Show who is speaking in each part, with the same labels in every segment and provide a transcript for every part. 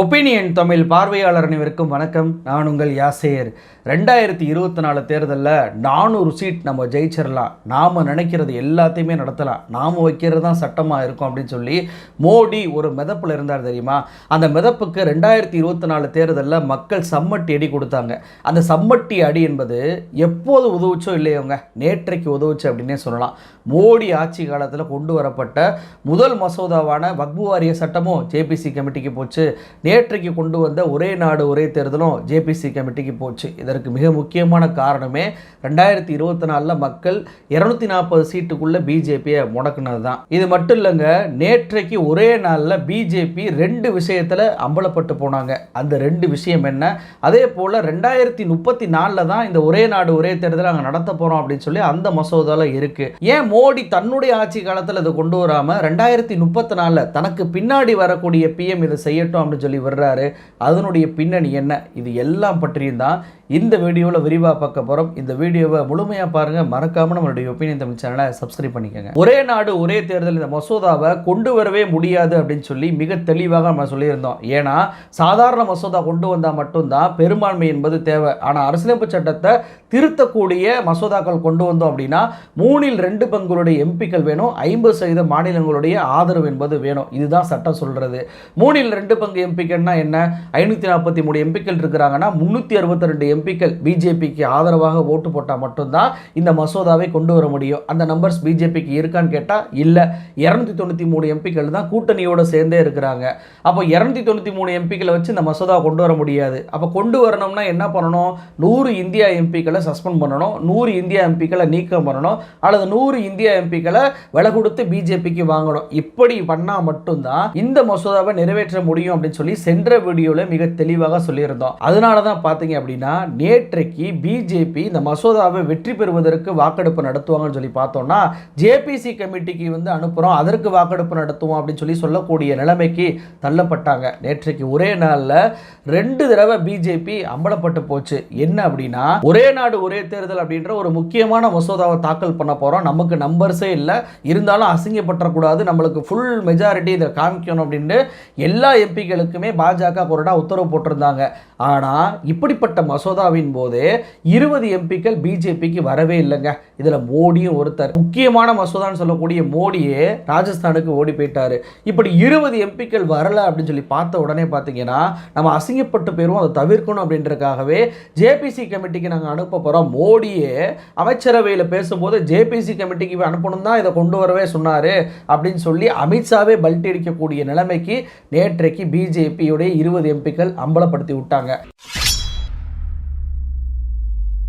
Speaker 1: Opinion Tamil பார்வையாளர் அனைவருக்கும் வணக்கம். நான் உங்கள் யாசேர். ரெண்டாயிரத்தி இருபத்தி நாலு தேர்தலில் நானூறு சீட் நம்ம ஜெயிச்சிடலாம் நாம் நினைக்கிறது எல்லாத்தையுமே நடத்தலாம். நாம் வைக்கிறது தான் சட்டமாக இருக்கும் அப்படின்னு சொல்லி மோடி ஒரு மிதப்பில் இருந்தார் தெரியுமா? அந்த மிதப்புக்கு ரெண்டாயிரத்தி இருபத்தி நாலு தேர்தலில் மக்கள் சம்மட்டி அடி கொடுத்தாங்க. அந்த சம்மட்டி அடி என்பது எப்போது உதவுச்சோ இல்லையோங்க நேற்றைக்கு உதவுச்சு அப்படின்னே சொல்லலாம். மோடி ஆட்சி காலத்தில் கொண்டு வரப்பட்ட முதல் மசோதாவான வக்பு வாரிய சட்டமும் ஜேபிசி கமிட்டிக்கு போச்சு. நேற்றைக்கு கொண்டு வந்த ஒரே நாடு ஒரே தேர்தலும் ஜேபிசி கமிட்டிக்கு போச்சு. இதற்கு மிக முக்கியமான காரணமே ரெண்டாயிரத்தி இருபத்தி நாலில் மக்கள் இரநூத்தி நாற்பது சீட்டுக்குள்ளே பிஜேபியை முடக்குனது தான் இது மட்டும் இல்லைங்க நேற்றைக்கு ஒரே நாளில் பிஜேபி ரெண்டு விஷயத்தில் அம்பலப்பட்டு போனாங்க. அந்த ரெண்டு விஷயம் என்ன? அதே போல் ரெண்டாயிரத்தி முப்பத்தி நாலில் தான் இந்த ஒரே நாடு ஒரே தேர்தலை நாங்கள் நடத்த போகிறோம் அப்படின்னு சொல்லி அந்த மசோதாவில் இருக்குது ஏன் மோடி தன்னுடைய ஆட்சி காலத்தில் இதை கொண்டு வராமல் ரெண்டாயிரத்தி முப்பத்தி நாலில் தனக்கு பின்னாடி வரக்கூடிய பிஎம் இதை செய்யட்டும் அப்படின்னு சொல்லி வர்றாரு அதனுடைய பின்னணி என்ன? இது எல்லாம் பற்றியும் தான் இந்த வீடியோவில் விரிவாக பார்க்க போகிறோம் இந்த வீடியோவை முழுமையாக பாருங்கள் மறக்காமல் நம்மளுடைய ஒப்பீனியன் தமிழ் சேனலை சப்ஸ்கிரைப் பண்ணிக்கோங்க. ஒரே நாடு ஒரே தேர்தல் இந்த மசோதாவை கொண்டு வரவே முடியாது அப்படின்னு சொல்லி மிக தெளிவாக நம்ம சொல்லியிருந்தோம். ஏன்னா சாதாரண மசோதா கொண்டு வந்தால் மட்டும்தான் பெரும்பான்மை என்பது தேவை. ஆனால் அரசியலமைப்பு சட்டத்தை திருத்தக்கூடிய மசோதாக்கள் கொண்டு வந்தோம் அப்படின்னா மூணில் ரெண்டு பங்குடைய எம்பிக்கள் வேணும் ஐம்பது சதவீத மாநிலங்களுடைய ஆதரவு என்பது வேணும். இதுதான் சட்டம் சொல்கிறது மூணில் ரெண்டு பங்கு எம்பிக்கள்னா என்ன? ஐநூற்றி நாற்பத்தி மூணு எம்பிக்கள் இருக்கிறாங்கன்னா முந்நூற்றி அறுபத்தி ரெண்டு எம்பிக்கள் பிஜேபிக்கு ஆதரவாக ஓட்டு போட்டால் மட்டும்தான் இந்த மசோதாவை கொண்டு வர முடியும். அந்த நம்பர்ஸ் பிஜேபிக்கு இருக்கான்னு கேட்டால் இல்லை. இரநூத்தி தொண்ணூற்றி மூணு எம்பிக்கள் தான் கூட்டணியோடு சேர்ந்தே இருக்கிறாங்க. அப்போ இரநூத்தி தொண்ணூற்றி மூணு எம்பிக்களை வச்சு இந்த மசோதா கொண்டு வர முடியாது. அப்போ கொண்டு வரணும்னா என்ன பண்ணணும்? நூறு இந்தியா எம்பிக்களை சஸ்பெண்ட் பண்ணணும். நூறு இந்தியா எம்பிக்களை நீக்கம் பண்ணணும். அல்லது நூறு இந்தியா எம்பிக்களை விலை கொடுத்து பிஜேபிக்கு வாங்கணும். இப்படி பண்ணால் மட்டும்தான் இந்த மசோதாவை நிறைவேற்ற முடியும் அப்படின்னு சொல்லி சென்ற வீடியோவில் மிக தெளிவாக சொல்லியிருந்தோம். அதனால தான் பார்த்தீங்க அப்படின்னா நேற்றைக்கு பிஜேபி இந்த மசோதாவை வெற்றி பெறுவதற்கு வாக்கெடுப்பு நடத்துவாங்கன்னு சொல்லி பார்த்தோம்னா ஜேபிசி கமிட்டிக்கு வந்து அனுப்புகிறோம் அதற்கு வாக்கெடுப்பு நடத்துவோம் அப்படின்னு சொல்லி சொல்லக்கூடிய நிலைமைக்கு தள்ளப்பட்டாங்க. நேற்றைக்கு ஒரே நாளில் ரெண்டு தடவை பிஜேபி அம்பலப்பட்டு போச்சு. என்ன அப்படின்னா ஒரே நாடு ஒரே தேர்தல் அப்படின்ற ஒரு முக்கியமான மசோதாவை தாக்கல் பண்ண போகிறோம் நமக்கு நம்பர்ஸே இல்லை. இருந்தாலும் அசிங்கப்பட்டக்கூடாது நம்மளுக்கு ஃபுல் மெஜாரிட்டி இதை காமிக்கணும் அப்படின்ட்டு எல்லா எம்பிக்களுக்குமே பாஜக கொறடா உத்தரவு போட்டிருந்தாங்க. ஆனால் இப்படிப்பட்ட மசோதா மசோதாவின் போதே இருபது எம்பிக்கள் பிஜேபிக்கு வரவே இல்லைங்க. இதில் மோடியும் ஒருத்தர். முக்கியமான மசோதான்னு சொல்லக்கூடிய மோடியே ராஜஸ்தானுக்கு ஓடி போயிட்டாரு. இப்படி இருபது எம்பிக்கள் வரல அப்படின்னு சொல்லி பார்த்த உடனே பார்த்தீங்கன்னா நம்ம அசிங்கப்பட்டு போயிடும் அதை தவிர்க்கணும் அப்படின்றதுக்காகவே ஜேபிசி கமிட்டிக்கு நாங்கள் அனுப்ப போகிறோம் மோடியே அமைச்சரவையில் பேசும்போது ஜேபிசி கமிட்டிக்கு அனுப்பணும் தான் இதை கொண்டு வரவே சொன்னார் அப்படின்னு சொல்லி அமித்ஷாவே பல்ட்டி அடிக்கக்கூடிய நிலைமைக்கு நேற்றைக்கு பிஜேபியுடைய இருபது எம்பிக்கள் அம்பலப்படுத்தி விட்டாங்க.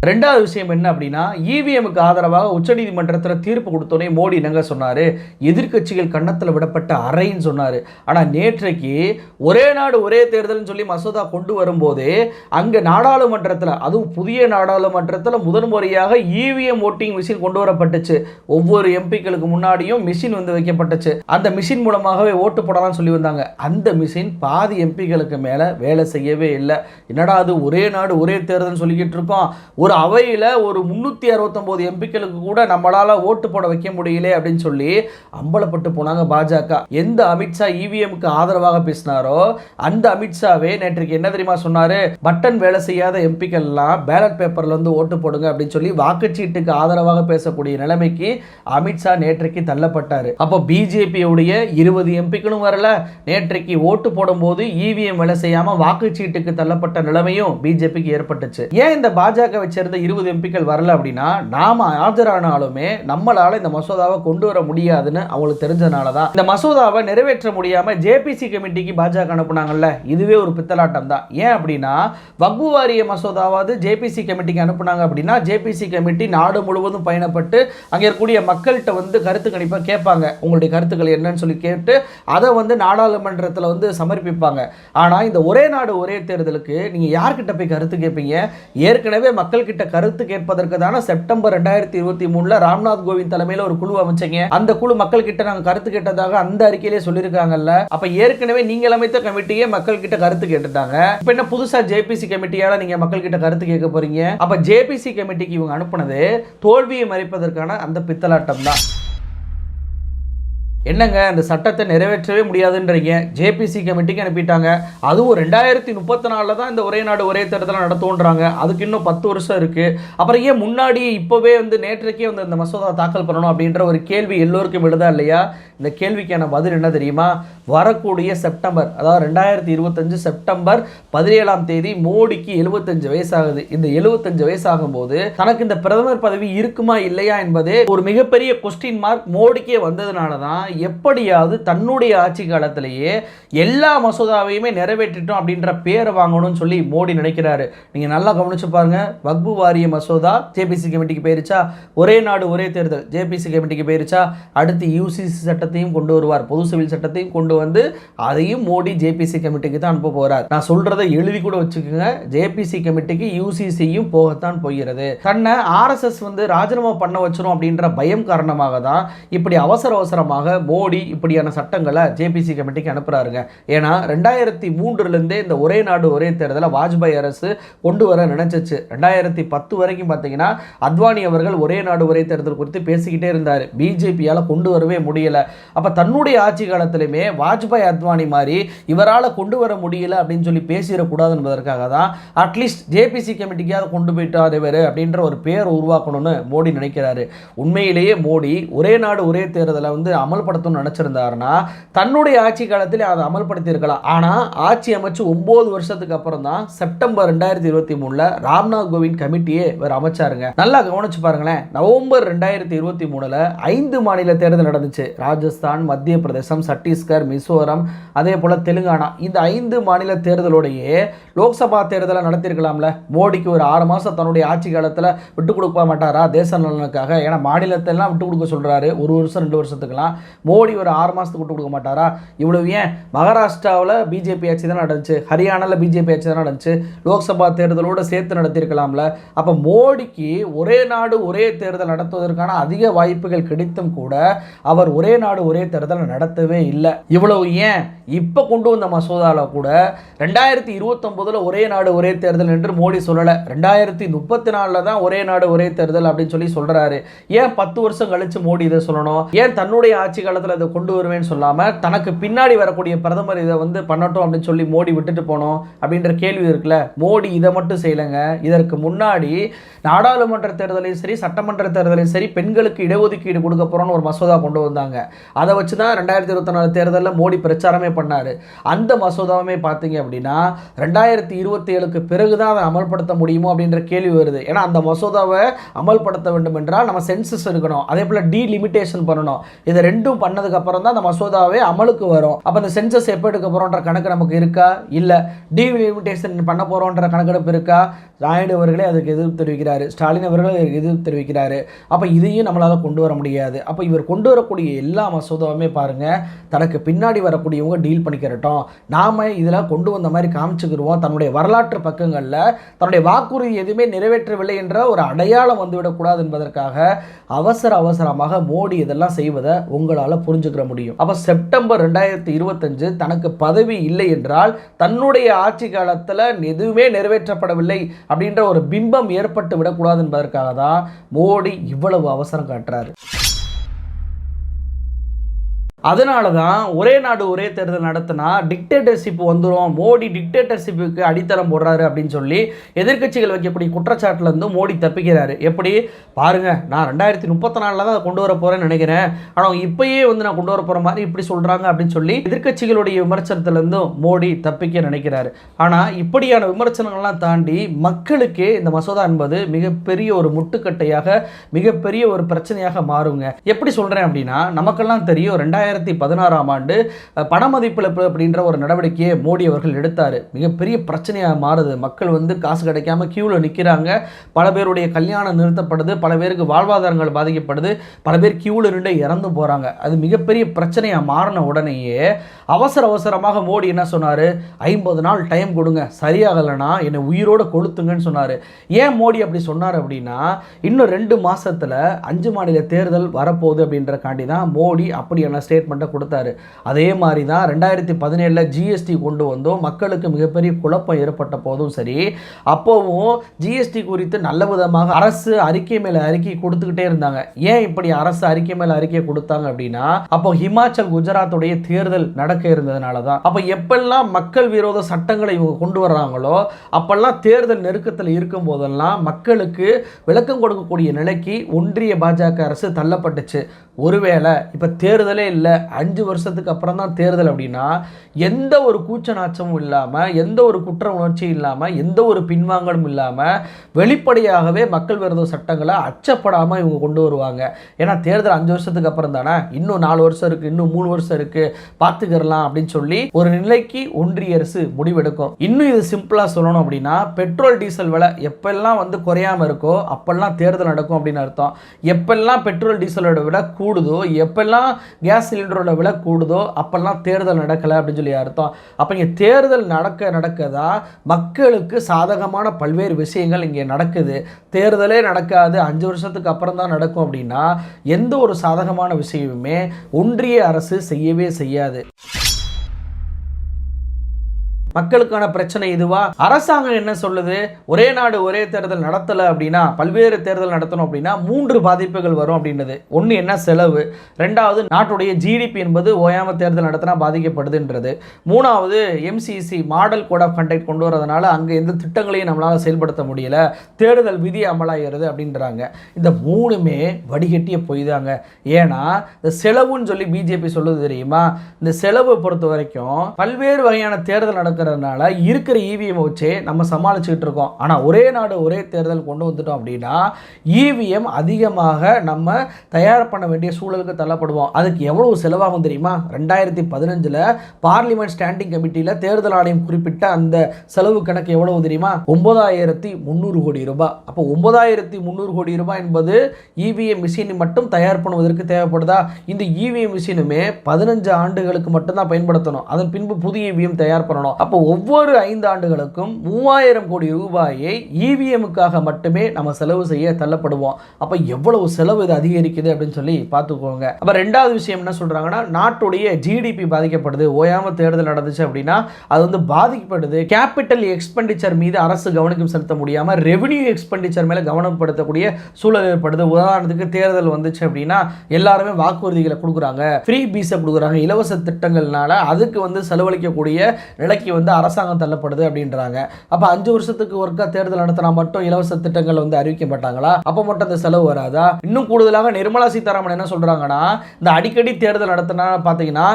Speaker 1: ரெண்டாவது விஷயம் என்ன அப்படின்னா இவிஎம்க்கு ஆதரவாக உச்சநீதிமன்றத்தில் தீர்ப்பு கொடுத்தோன்னே மோடி என்னங்க சொன்னார்? எதிர்க்கட்சிகள் கன்னத்தில் விடப்பட்ட அறைன்னு சொன்னார். ஆனால் நேற்றைக்கு ஒரே நாடு ஒரே தேர்தல்னு சொல்லி மசோதா கொண்டு வரும்போது அங்கே நாடாளுமன்றத்தில் அதுவும் புதிய நாடாளுமன்றத்தில் முதன் முறையாக இவிஎம் ஓட்டிங் மிஷின் கொண்டு வரப்பட்டுச்சு. ஒவ்வொரு எம்பிக்களுக்கு முன்னாடியும் மிஷின் வந்து வைக்கப்பட்டுச்சு. அந்த மிஷின் மூலமாகவே ஓட்டு போடலாம்னு சொல்லி வந்தாங்க. அந்த மிஷின் பாதி எம்பிக்களுக்கு மேலே வேலை செய்யவே இல்லை. என்னடா அது ஒரே நாடு ஒரே தேர்தல்னு சொல்லிக்கிட்டு இருக்கோம் ஒரு அவையில் ஒரு முந்நூற்றி அறுபத்தொம்போது எம்பிக்களுக்கு கூட நம்மளால் ஓட்டு போட வைக்க முடியல அப்படின்னு சொல்லி அம்பலப்பட்டு போனாங்க பாஜக. எந்த அமித்ஷா இவிஎம்க்கு ஆதரவாக பேசினாரோ அந்த அமித்ஷாவே நேற்றுக்கு என்ன தெரியுமா சொன்னார்? பட்டன் வேலை செய்யாத எம்பிக்கள்லாம் பேலட் பேப்பரில் வந்து ஓட்டு போடுங்க அப்படின்னு சொல்லி வாக்குச்சீட்டுக்கு ஆதரவாக பேசக்கூடிய நிலைமைக்கு அமித்ஷா நேற்றைக்கு தள்ளப்பட்டார். அப்போ பிஜேபியுடைய இருபது எம்பிக்களும் வரல. நேற்றைக்கு ஓட்டு போடும்போது இவிஎம் வேலை செய்யாமல் வாக்குச்சீட்டுக்கு தள்ளப்பட்ட நிலைமையும் பிஜேபிக்கு ஏற்பட்டுச்சு. ஏன் இந்த பாஜக வச்சு சேர்ந்த இருபது எம்பிக்கள் வரல அப்படின்னா நாம ஆஜரானாலுமே நம்மளால் இந்த மசோதாவை கொண்டு வர முடியாதுன்னு அவங்களுக்கு தெரிஞ்சதுனால தான் இந்த மசோதாவை நிறைவேற்ற முடியாமல் ஜேபிசி கமிட்டிக்கு பாஜக அனுப்புனாங்கல்ல இதுவே ஒரு பித்தலாட்டம் தான் ஏன் அப்படின்னா வக்பு வாரிய மசோதாவாவது ஜேபிசி கமிட்டிக்கு அனுப்புனாங்க அப்படின்னா ஜேபிசி கமிட்டி நாடு முழுவதும் பயணப்பட்டு அங்கே இருக்கக்கூடிய மக்கள்கிட்ட வந்து கருத்து கணிப்பாக கேட்பாங்க. உங்களுடைய கருத்துக்கள் என்னன்னு சொல்லி கேட்டு அதை வந்து நாடாளுமன்றத்தில் வந்து சமர்ப்பிப்பாங்க. ஆனால் இந்த ஒரே நாடு ஒரே தேர்தலுக்கு நீங்கள் யார்கிட்ட போய் கருத்து கேட்பீங்க? ஏற்கனவே மக்கள் கிட்ட கருத்து கேட்பதற்கு தானே செப்டம்பர் ரெண்டாயிரத்தி இருபத்தி மூணுல ராம்நாத் கோவிந்த் தலைமையில ஒரு குழு அமைச்சீங்க. அந்த குழு மக்கள் கிட்ட நாங்க கருத்து கேட்டதாக அந்த அறிக்கையிலே சொல்லியிருக்காங்கல்ல. அப்ப ஏற்கனவே நீங்கள் அமைத்த கமிட்டியே மக்கள் கிட்ட கருத்து கேட்டுட்டாங்க. இப்ப என்ன புதுசா ஜேபிசி கமிட்டியால நீங்க மக்கள் கிட்ட கருத்து கேட்க போறீங்க? அப்ப ஜேபிசி கமிட்டிக்கு இவங்க அனுப்புனது தோல்வியை மறைப்பதற்கான அந்த பித்தலாட்டம் தான் என்னங்க இந்த சட்டத்தை நிறைவேற்றவே முடியாதுன்றீங்க? ஜேபிசி கமிட்டிக்கு அனுப்பிட்டாங்க. அதுவும் ரெண்டாயிரத்தி முப்பத்தி நாலில் தான் இந்த ஒரே நாடு ஒரே தேர்தலை நடத்துன்றாங்க அதுக்கு இன்னும் பத்து வருஷம் இருக்குது அப்புறம் ஏன் முன்னாடி இப்போவே வந்து நேற்றைக்கே வந்து இந்த மசோதா தாக்கல் பண்ணணும் அப்படின்ற ஒரு கேள்வி எல்லோருக்கும் எழுதா இல்லையா? இந்த கேள்விக்கான பதில் என்ன தெரியுமா? வரக்கூடிய செப்டம்பர் அதாவது ரெண்டாயிரத்தி இருபத்தஞ்சு செப்டம்பர் பதினேழாம் தேதி மோடிக்கு எழுபத்தஞ்சு வயசாகுது. இந்த எழுபத்தஞ்சு வயசாகும்போது தனக்கு இந்த பிரதமர் பதவி இருக்குமா இல்லையா என்பதே ஒரு மிகப்பெரிய கொஸ்டின் மார்க் மோடிக்கே வந்ததுனால தான் எப்படியாவது தன்னுடைய ஆட்சி காலத்திலேயே எல்லா மசோதாவையுமே நிறைவேற்றிட்டோம் அப்படின்ற பேரை வாங்கணும்னு சொல்லி மோடி நினைக்கிறாரு. நீங்கள் நல்லா கவனிச்சு பாருங்க. வக்பு வாரிய மசோதா ஜேபிசி கமிட்டிக்கு போயிருச்சா? ஒரே நாடு ஒரே தேர்தல். ஜேபிசி கமிட்டிக்கு போயிருச்சா? அடுத்து யூசிசி சட்டத்தையும் கொண்டு வருவார். பொது சிவில் சட்டத்தையும் கொண்டு வந்து அதையும் மோடி ஜேபிசி கமிட்டிக்கு தான் அனுப்ப போறார். நான் சொல்றதை எழுதி கூட வச்சுக்கோங்க. ஜேபிசி கமிட்டிக்கு யூசிசியும் போகத்தான் போகிறது. தன்னை ஆர்எஸ்எஸ் வந்து ராஜினாமா பண்ண வச்சிரும் அப்படின்ற பயம் காரணமாக தான் இப்படி அவசர அவசரமாக மோடி இப்படியான சட்டங்களை ஜேபிசி கமிட்டிக்கு அனுப்புகிறாருங்க ஏன்னா ரெண்டாயிரத்தி மூன்றுலேருந்தே இந்த ஒரே நாடு ஒரே தேர்தலை வாஜ்பாய் அரசு கொண்டு வர நினச்சிச்சு. ரெண்டாயிரத்தி பத்து வரைக்கும் பார்த்தீங்கன்னா அத்வானி அவர்கள் ஒரே நாடு ஒரே தேர்தல் குறித்து பேசிக்கிட்டே இருந்தார். பிஜேபியால் கொண்டு வரவே முடியலை. அப்போ தன்னுடைய ஆட்சி காலத்திலையுமே வாஜ்பாய் அத்வானி மாதிரி இவரால் கொண்டு வர முடியல அப்படின்னு சொல்லி பேசிடக்கூடாது என்பதற்காக தான் அட்லீஸ்ட் ஜேபிசி கமிட்டிக்காவது கொண்டு போயிட்டார் இவர் அப்படின்ற ஒரு பேர் உருவாக்கணும்னு மோடி நினைக்கிறாரு. உண்மையிலேயே மோடி ஒரே நாடு ஒரே தேர்தலை வந்து அமல்படுத்தணும்னு நினச்சிருந்தாருன்னா தன்னுடைய ஆட்சி காலத்தில் அதை அமல்படுத்தியிருக்கலாம். ஆனால் ஆட்சி அமைச்சு ஒம்பது வருஷத்துக்கு அப்புறம் தான் செப்டம்பர் ரெண்டாயிரத்தி இருபத்தி மூணில் ராம்நாத் கோவிந்த் கமிட்டியே இவர் அமைச்சாருங்க. நல்லா கவனிச்சு பாருங்களேன் நவம்பர் ரெண்டாயிரத்தி இருபத்தி மூணில் ஐந்து மாநில தேர்தல் நடந்துச்சு. ராஜஸ்தான் மத்திய பிரதேசம் சத்தீஸ்கர் மிசோரம் அதே போல் தெலுங்கானா. இந்த ஐந்து மாநில தேர்தலோடையே லோக்சபா தேர்தலை நடத்தியிருக்கலாம்ல. மோடிக்கு ஒரு ஆறு மாதம் தன்னுடைய ஆட்சி காலத்தில் விட்டு கொடுக்க மாட்டாரா தேச நலனுக்காக? ஏன்னா மாநிலத்தெல்லாம் விட்டு கொடுக்க சொல்கிறாரு ஒரு வருஷம் ரெண்டு வருஷத்துக்குலாம் மோடி ஒரு ஆறு மாதத்துக்கு விட்டு கொடுக்க மாட்டாரா? இவ்வளவு ஏன்? மகாராஷ்டிராவில் பிஜேபி ஆட்சி தான் நடந்துச்சு. ஹரியானாவில் பிஜேபி ஆட்சி தான் நடந்துச்சு. லோக்சபா தேர்தலோடு சேர்த்து நடத்தியிருக்கலாம்ல. அப்போ மோடிக்கு ஒரே நாடு ஒரே தேர்தல் நடத்துவதற்கான அதிக வாய்ப்புகள் கிடைத்தும் கூட அவர் ஒரே நாடு ஒரே தேர்தல் நடத்தவே இல்லை. இவ்வளவு ஏன்? இப்போ கொண்டு வந்த மசோதாவில் கூட ரெண்டாயிரத்தி இருபத்தொம்போதில் ஒரே நாடு ஒரே தேர்தல் என்று மோடி சொல்லலை. ரெண்டாயிரத்தி முப்பத்தி நாலில் தான் ஒரே நாடு ஒரே தேர்தல் அப்படின்னு சொல்லி சொல்கிறாரு ஏன் பத்து வருஷம் கழித்து மோடி இதை சொல்லணும்? ஏன் தன்னுடைய ஆட்சிகள் காலத்தில் இதை கொண்டு வருவேன்னு சொல்லாமல் தனக்கு பின்னாடி வரக்கூடிய பிரதமர் இதை வந்து பண்ணட்டும் அப்படின்னு சொல்லி மோடி விட்டுட்டு போனோம் அப்படின்ற கேள்வி இருக்குல்ல? மோடி இதை மட்டும் செய்யலைங்க. இதற்கு முன்னாடி நாடாளுமன்ற தேர்தலையும் சரி சட்டமன்ற தேர்தலையும் சரி பெண்களுக்கு இடஒதுக்கீடு கொடுக்க போகிறோன்னு ஒரு மசோதா கொண்டு வந்தாங்க. அதை வச்சு தான் ரெண்டாயிரத்தி இருபத்தி நாலு தேர்தலில் மோடி பிரச்சாரமே பண்ணார். அந்த மசோதாவுமே பார்த்தீங்க அப்படின்னா ரெண்டாயிரத்தி இருபத்தி ஏழுக்கு பிறகு தான் அதை அமல்படுத்த முடியுமோ அப்படின்ற கேள்வி வருது. ஏன்னா அந்த மசோதாவை அமல்படுத்த வேண்டும் என்றால் நம்ம சென்சஸ் இருக்கணும். அதே போல் டீலிமிட்டேஷன் பண்ணணும். இதை ரெண்டும் பண்ணதுக்கு அப்புறம் தான் அந்த மசோதாவே அமலுக்கு வரும். அப்போ அந்த சென்சஸ் எப்போ எடுக்க போகிறோன்ற கணக்கு நமக்கு இருக்கா? இல்லை டீலிமிட்டேஷன் பண்ண போகிறோன்ற கணக்கெடுப்பு இருக்கா? நாயுடு அவர்களே அதுக்கு எதிர்ப்பு தெரிவிக்கிறார். ஸ்டாலின் அவர்களே அதுக்கு எதிர்ப்பு தெரிவிக்கிறாரு. அப்போ இதையும் நம்மளால் கொண்டு வர முடியாது. அப்போ இவர் கொண்டு வரக்கூடிய எல்லா மசோதாவுமே பாருங்கள் தனக்கு பின்னாடி வரக்கூடியவங்க டீல் பண்ணிக்கிறட்டும் நாம் இதெல்லாம் கொண்டு வந்த மாதிரி காமிச்சுக்கிடுவோம் தன்னுடைய வரலாற்று பக்கங்களில் தன்னுடைய வாக்குறுதி எதுவுமே நிறைவேற்றவில்லை என்ற ஒரு அடையாளம் வந்துவிடக்கூடாது என்பதற்காக அவசர அவசரமாக மோடி இதெல்லாம் செய்வதை உங்களால் புரிஞ்சுக்கிற முடியும். அப்போ செப்டம்பர் ரெண்டாயிரத்தி இருபத்தஞ்சு தனக்கு பதவி இல்லை என்றால் தன்னுடைய ஆட்சி காலத்தில் எதுவுமே நிறைவேற்றப்படவில்லை அப்படின்ற ஒரு பிம்பம் ஏற்பட்டு விடக்கூடாது என்பதற்காக தான் மோடி இவ்வளவு அவசரம் காட்டுறாரு. அதனால தான் ஒரே நாடு ஒரே தேர்தல் நடத்தினா டிக்டேட்டர்ஷிப் வந்துடும் மோடி டிக்டேட்டர்ஷிப்புக்கு அடித்தளம் போடுறாரு அப்படின்னு சொல்லி எதிர்க்கட்சிகள் வைக்கக்கூடிய குற்றச்சாட்டிலேருந்து மோடி தப்பிக்கிறாரு. எப்படி? பாருங்க நான் ரெண்டாயிரத்தி முப்பத்தி நாலில் தான் அதை கொண்டு வர போகிறேன்னு நினைக்கிறேன். ஆனால் இப்பயே வந்து நான் கொண்டு வர போகிற மாதிரி இப்படி சொல்கிறாங்க அப்படின்னு சொல்லி எதிர்க்கட்சிகளுடைய விமர்சனத்துலேருந்தும் மோடி தப்பிக்க நினைக்கிறாரு. ஆனால் இப்படியான விமர்சனங்கள்லாம் தாண்டி மக்களுக்கே இந்த மசோதா என்பது மிகப்பெரிய ஒரு முட்டுக்கட்டையாக மிகப்பெரிய ஒரு பிரச்சனையாக மாறுங்க. எப்படி சொல்கிறேன் அப்படின்னா நமக்கெல்லாம் தெரியும் ரெண்டாயிரம் ரெண்டாயிரத்தி பதினாறாம் ஆண்டு பணமதிப்பிழப்பு அப்படின்ற ஒரு நடவடிக்கையை மோடி அவர்கள் எடுத்தார். மிகப்பெரிய பிரச்சனையாக மாறுது. மக்கள் வந்து காசு கிடைக்காம கியூவில் நிற்கிறாங்க பல பேருடைய கல்யாணம் நிறுத்தப்படுது. பல பேருக்கு வாழ்வாதாரங்கள் பாதிக்கப்படுது. பல பேர் கியூவில் நின்று இறந்து போகிறாங்க அது மிகப்பெரிய பிரச்சனையாக மாறின உடனேயே அவசர அவசரமாக மோடி என்ன சொன்னார்? ஐம்பது நாள் டைம் கொடுங்க. சரியாகலைன்னா என்னை உயிரோடு கொளுத்துங்கன்னு சொன்னார். ஏன் மோடி அப்படி சொன்னார் அப்படின்னா இன்னும் ரெண்டு மாதத்தில் அஞ்சு மாநில தேர்தல் வரப்போகுது அப்படின்றக்காண்டி தான் மோடி அப்படியான ஸ்டேட் ஸ்டேட்மெண்ட்டை கொடுத்தாரு. அதே மாதிரி தான் ரெண்டாயிரத்தி பதினேழில் ஜிஎஸ்டி கொண்டு வந்தோம். மக்களுக்கு மிகப்பெரிய குழப்பம் ஏற்பட்ட போதும் சரி. அப்போவும் ஜிஎஸ்டி குறித்து நல்ல விதமாக அரசு அறிக்கை மேலே அறிக்கை கொடுத்துக்கிட்டே இருந்தாங்க. ஏன் இப்படி அரசு அறிக்கை மேலே அறிக்கை கொடுத்தாங்க அப்படின்னா அப்போ ஹிமாச்சல் குஜராத்துடைய தேர்தல் நடக்க இருந்ததுனால தான் அப்போ எப்பெல்லாம் மக்கள் விரோத சட்டங்களை இவங்க கொண்டு வர்றாங்களோ அப்பெல்லாம் தேர்தல் நெருக்கத்தில் இருக்கும் போதெல்லாம் மக்களுக்கு விளக்கம் கொடுக்கக்கூடிய நிலைக்கு ஒன்றிய பாஜக அரசு தள்ளப்பட்டுச்சு. ஒருவேளை இப்போ தேர்தலே இல்லை அஞ்சு வருஷத்துக்கு அப்புறம் தான் தேர்தல் அப்படின்னா எந்த ஒரு கூச்ச நாச்சமும் இல்லாமல் எந்த ஒரு குற்ற உணர்ச்சியும் இல்லாமல் எந்த ஒரு பின்வாங்கலும் இல்லாமல் வெளிப்படையாகவே மக்கள் விரோத சட்டங்களை அச்சப்படாமல் இவங்க கொண்டு வருவாங்க. ஏன்னா தேர்தல் அஞ்சு வருஷத்துக்கு அப்புறம் தானே? இன்னும் நாலு வருஷம் இருக்குது இன்னும் மூணு வருஷம் இருக்குது பார்த்துக்கிறலாம் அப்படின்னு சொல்லி ஒரு நிலைக்கு ஒன்றிய அரசு முடிவெடுக்கும். இன்னும் இது சிம்பிளாக சொல்லணும் அப்படின்னா பெட்ரோல் டீசல் விலை எப்பெல்லாம் வந்து குறையாம இருக்கோ அப்பெல்லாம் தேர்தல் நடக்கும் அப்படின்னு அர்த்தம். எப்பெல்லாம் பெட்ரோல் டீசலோட விட கூடுதோ எப்பெல்லாம் கேஸ் சிலிண்டரோட விலை கூடுதோ அப்பெல்லாம் தேர்தல் நடக்கலை அப்படின்னு சொல்லி அர்த்தம். அப்போ இங்கே தேர்தல் நடக்க நடக்க தான் மக்களுக்கு சாதகமான பல்வேறு விஷயங்கள் இங்கே நடக்குது. தேர்தலே நடக்காது அஞ்சு வருஷத்துக்கு அப்புறம் தான் நடக்கும் அப்படின்னா எந்த ஒரு சாதகமான விஷயமுமே ஒன்றிய அரசு செய்யவே செய்யாது. மக்களுக்கான பிரச்சனை இதுவா? அரசாங்கம் என்ன சொல்லுது? ஒரே நாடு ஒரே தேர்தல் நடத்தலை அப்படின்னா பல்வேறு தேர்தல் நடத்தணும் அப்படின்னா மூன்று பாதிப்புகள் வரும் அப்படின்றது ஒன்று என்ன செலவு? ரெண்டாவது நாட்டுடைய ஜிடிபி என்பது ஓயாம தேர்தல் நடத்தினா பாதிக்கப்படுதுன்றது. மூணாவது MCC model code of conduct கொண்டு வரதுனால அங்கே எந்த திட்டங்களையும் நம்மளால் செயல்படுத்த முடியல. தேர்தல் விதி அமலாகிறது அப்படின்றாங்க. இந்த மூணுமே வடிகட்டிய பொய் தாங்க ஏன்னா இந்த செலவுன்னு சொல்லி பிஜேபி சொல்லுது தெரியுமா? இந்த செலவை பொறுத்த வரைக்கும் பல்வேறு வகையான தேர்தல் நடக்கிறதுனால இருக்கிற இவிஎம் வச்சே நம்ம சமாளிச்சுக்கிட்டு இருக்கோம். ஆனால் ஒரே நாடு ஒரே தேர்தல் கொண்டு வந்துட்டோம் அப்படின்னா இவிஎம் அதிகமாக நம்ம தயார் பண்ண வேண்டிய சூழலுக்கு தள்ளப்படுவோம். அதுக்கு எவ்வளவு செலவாகும் தெரியுமா? ரெண்டாயிரத்தி பதினஞ்சில் பார்லிமெண்ட் ஸ்டாண்டிங் கமிட்டியில் தேர்தல் ஆணையம் குறிப்பிட்ட அந்த செலவு கணக்கு எவ்வளவு தெரியுமா? ஒன்பதாயிரத்தி முந்நூறு கோடி ரூபாய். அப்போ ஒன்பதாயிரத்தி முந்நூறு கோடி ரூபாய் என்பது இவிஎம் மிஷின் மட்டும் தயார் பண்ணுவதற்கு தேவைப்படுதா? இந்த இவிஎம் மிஷினுமே பதினஞ்சு ஆண்டுகளுக்கு மட்டும்தான் பயன்படுத்தணும். அதன் பின்பு புதிய இவிஎம் தயார் பண்ணணும். அப்போ ஒவ்வொரு ஐந்து ஆண்டுகளுக்கும் மூவாயிரம் கோடி ரூபாயை இவிஎம்முக்காக மட்டுமே நம்ம செலவு செய்ய தள்ளப்படுவோம். அப்போ எவ்வளவு செலவு இது அதிகரிக்குது அப்படின்னு சொல்லி பார்த்துக்கோங்க. அப்போ ரெண்டாவது விஷயம் என்ன சொல்கிறாங்கன்னா நாட்டுடைய ஜிடிபி பாதிக்கப்படுது. ஓயாமல் தேர்தல் நடந்துச்சு அப்படின்னா அது வந்து பாதிக்கப்படுது. கேபிட்டல் எக்ஸ்பெண்டிச்சர் மீது அரசு கவனிக்கும் செலுத்த முடியாமல் ரெவன்யூ எக்ஸ்பெண்டிச்சர் மேலே கவனப்படுத்தக்கூடிய சூழல் ஏற்படுது. உதாரணத்துக்கு தேர்தல் வந்துச்சு அப்படின்னா எல்லாருமே வாக்குறுதிகளை கொடுக்குறாங்க. ஃப்ரீ பீஸை கொடுக்குறாங்க. இலவச திட்டங்கள்னால அதுக்கு வந்து செலவழிக்கக்கூடிய நிலைக்கு வந்து அரசாங்கம் தள்ளப்படுது அப்படின்றாங்க. அப்போ அஞ்சு வருஷத்துக்கு ஒருக்கா தேர்தல் நடத்தினா மட்டும் இலவச திட்டங்கள் வந்து அறிவிக்க மாட்டாங்களா அப்போ மட்டும் அந்த செலவு வராதா? இன்னும் கூடுதலாக நிர்மலா சீதாராமன் என்ன சொல்கிறாங்கன்னா இந்த அடிக்கடி தேர்தல் நடத்தினா பார்த்தீங்கன்னா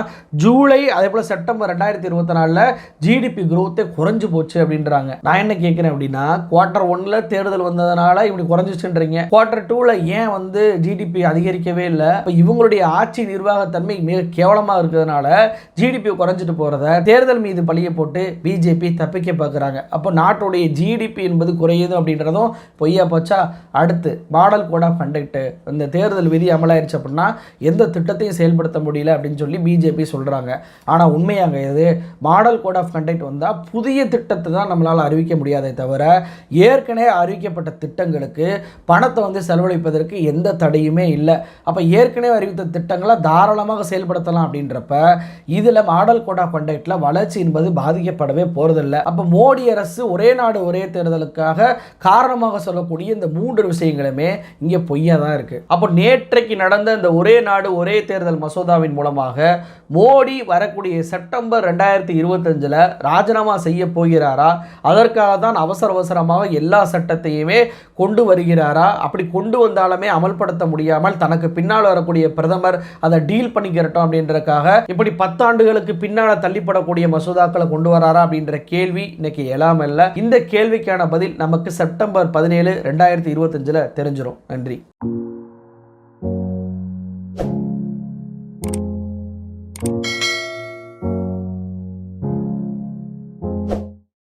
Speaker 1: ஜூலை அதே போல் செப்டம்பர் ரெண்டாயிரத்தி இருபத்தி நாலில் ஜிடிபி குரோத்தே குறைஞ்சு போச்சு அப்படின்றாங்க. நான் என்ன கேட்குறேன் அப்படின்னா குவார்டர் ஒன்ல தேர்தல் வந்ததுனால இப்படி குறைஞ்சிச்சுன்றீங்க குவார்டர் டூவில் ஏன் வந்து ஜிடிபி அதிகரிக்கவே இல்லை? இப்போ இவங்களுடைய ஆட்சி நிர்வாகத்தன்மை மிக கேவலமாக இருக்கிறதுனால ஜிடிபி குறைஞ்சிட்டு போகிறத தேர்தல் மீது பழிய போட்டு பிஜேபி தப்பிக்க பார்க்குறாங்க. அப்போ நாட்டுடைய ஜிடிபி என்பது குறையுது அப்படின்றதும் பொய்யா போச்சா? அடுத்து மாடல் கோட் ஆஃப் கண்டக்ட்டு இந்த தேர்தல் விதி அமலாயிருச்சு அப்படின்னா எந்த திட்டத்தையும் செயல்படுத்த முடியல அப்படின்னு சொல்லி பிஜேபி சொல்கிறாங்க ஆனால் உண்மையாங்க இது. மாடல் கோட் ஆஃப் கண்டக்ட் வந்தால் புதிய திட்டத்தை தான் நம்மளால் அறிவிக்க முடியாதே தவிர ஏற்கனவே அறிவிக்கப்பட்ட திட்டங்களுக்கு பணத்தை வந்து செலவழிப்பதற்கு எந்த தடையுமே இல்லை. அப்போ ஏற்கனவே அறிவித்த திட்டங்களை தாராளமாக செயல்படுத்தலாம் அப்படின்றப்ப இதில் மாடல் கோட் ஆஃப் கண்டக்டில் வளர்ச்சி என்பது பாதி பாதிக்கப்படவே போகிறதில்ல அப்போ மோடி அரசு ஒரே நாடு ஒரே தேர்தலுக்காக காரணமாக சொல்லக்கூடிய இந்த மூன்று விஷயங்களுமே இங்கே பொய்யா தான் இருக்குது அப்போ நேற்றைக்கு நடந்த இந்த ஒரே நாடு ஒரே தேர்தல் மசோதாவின் மூலமாக மோடி வரக்கூடிய செப்டம்பர் ரெண்டாயிரத்தி இருபத்தஞ்சில் ராஜினாமா செய்ய போகிறாரா? அதற்காக தான் அவசர அவசரமாக எல்லா சட்டத்தையுமே கொண்டு வருகிறாரா? அப்படி கொண்டு வந்தாலுமே அமல்படுத்த முடியாமல் தனக்கு பின்னால் வரக்கூடிய பிரதமர் அதை டீல் பண்ணிக்கிறட்டும் அப்படின்றதுக்காக இப்படி பத்தாண்டுகளுக்கு பின்னால் தள்ளிப்படக்கூடிய மசோதாக்களை கொண்டு கொண்டு வராரா அப்படின்ற கேள்வி இன்னைக்கு எழாமல்ல இந்த கேள்விக்கான பதில் நமக்கு செப்டம்பர் பதினேழு ரெண்டாயிரத்தி இருபத்தஞ்சில் தெரிஞ்சிடும் நன்றி.